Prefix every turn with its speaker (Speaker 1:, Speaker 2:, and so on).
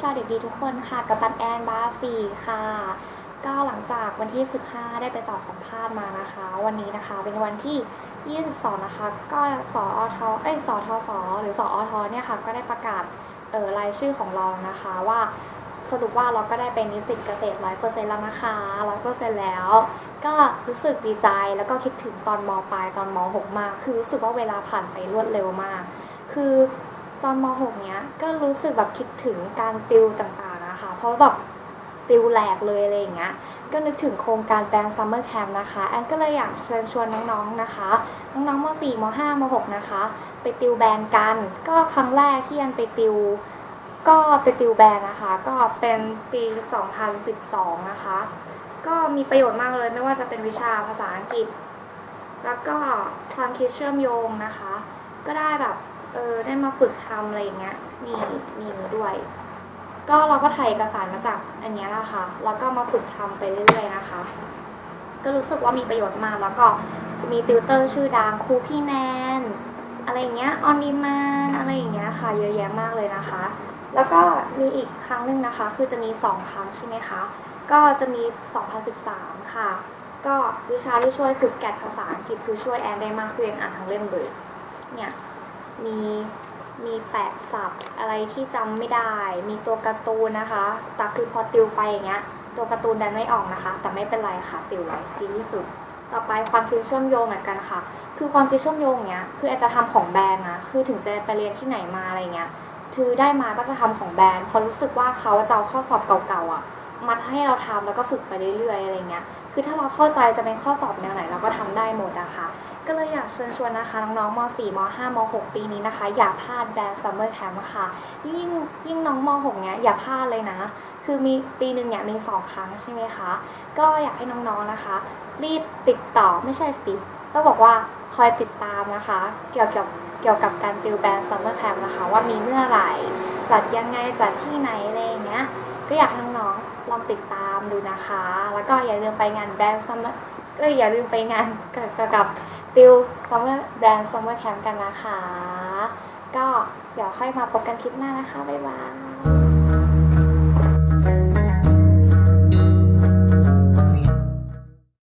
Speaker 1: ชาวเด็กดีทุกคนค่ะกับตันแอนบาฟีค่ะ ก็หลังจากวันที่ 15 ได้ไปตอบสัมภาษณ์มานะคะ วันนี้นะคะเป็นวันที่ 22 นะคะ ก็สอทเอ้ยสอทอสหรือสอทอเนี่ยค่ะ ก็ได้ประกาศ รายชื่อของเรานะคะว่าสรุปว่าเราก็ได้เป็นนิสิตเกษตร100%แล้วนะคะ100%แล้ว ก็รู้สึกดีใจแล้วก็คิดถึงตอนมปลายตอนม .6 มาก คือรู้สึกว่าเวลาผ่านไปรวดเร็วมาก คือตอนม .6 เนี้ยก็รู้สึกแบบคิดถึงการติวต่างๆนะคะ เพราะแบบติวแหลกเลยอะไรอย่างเงี้ยก็นึกถึงโครงการแบงซัมเมอร์แคมป์นะคะ แอนก็เลยอยากเชิญชวนน้องๆนะคะ น้องๆม .4 ม .5 ม .6 นะคะ ติวแบนกัน ก็ครั้งแรกที่แอนไปติว ก็ไปติวแบนนะคะ ก็เป็นปี 2012 นะคะ ก็มีประโยชน์มากเลยไม่ว่าจะเป็นวิชาภาษาอังกฤษ แล้วก็ความคิดเชื่อมโยงนะคะ ก็ได้แบบเออได้มาฝึกทำอะไรอย่างเงี้ยมีมีด้วย ก็เราก็ถ่ายเอกสารมาจากอันนี้ยแหละค่ะแล้วก็มาฝึกทำไปเรื่อยๆนะคะ ก็รู้สึกว่ามีประโยชน์มากแล้วก็มีติวเตอร์ชื่อดังครูพี่แนน เงี้ยออนดีมานอะไรอย่างเงี้ยค่ะเยอะแยะมากเลยนะคะ แล้วก็มีอีกครั้งหนึ่งนะคะ คือจะมีสองครั้งใช่ไหมคะก็จะมี 2013 ค่ะ ก็วิชาที่ช่วยฝึกแกดภาษาอังกฤษคือช่วยแอนได้มากคือแอนอ่านทั้งเล่มเลยเนี่ยมีมีแปะศัพท์อะไรที่จำไม่ได้ มีตัวการ์ตูนนะคะแต่คือพอติวไปอย่างเงี้ย ตัวการ์ตูนดันไม่ออกนะคะ แต่ไม่เป็นไรค่ะ ติวไว้ดีที่สุด ต่อไปความคิดเชื่อมโยงเหมือนกันค่ะ คือความคิดเชื่อมโยงเนี้ย คือแอนจะทำของแบรนด์นะคือถึงจะไปเรียนที่ไหนมาอะไรเงี้ยคือได้มาก็จะทำของแบรนด์เพราะรู้สึกว่าเขาจะเอาข้อสอบเก่าๆอะมาให้เราทำแล้วก็ฝึกไปเรื่อยๆอะไรเงี้ย คือถ้าเราเข้าใจจะเป็นข้อสอบแนวไหนเราก็ทำได้หมดอะคะ ก็เลยอยากเชิญชวนนะคะน้องๆม .4 ม .5 ม .6 ปีนี้นะคะ อย่าพลาดแบรนด์ซัมเมอร์แคมป์ค่ะ ยิ่งยิ่งน้องม .6 เนี้ยอย่าพลาดเลยนะ คือมีปีหนึ่งเนี่ยมีสองครั้งใช่ไหมคะ ก็อยากให้น้องๆนะคะ รีบติดต่อไม่ใช่สิต้องบอกว่าคอยติดตามนะคะ เกี่ยวกับเกี่ยวกับการติวแบรนด์ซัมเมอร์แคมป์นะคะ ว่ามีเมื่อไหร่ จัดยังไงจัดที่ไหนอะไรอย่างเงี้ยก็อยากให้น้องๆลองติดตามดูนะคะ แล้วก็อย่าลืมไปงานแบรนด์ซัมเมอร์ก็อย่าลืมไปงานเกี่ยวกับติวซัมเมอร์แบรนด์ซัมเมอร์แคมป์กันนะคะ ก็เดี๋ยวค่อยมาพบกันคลิปหน้านะคะ บ๊ายบาย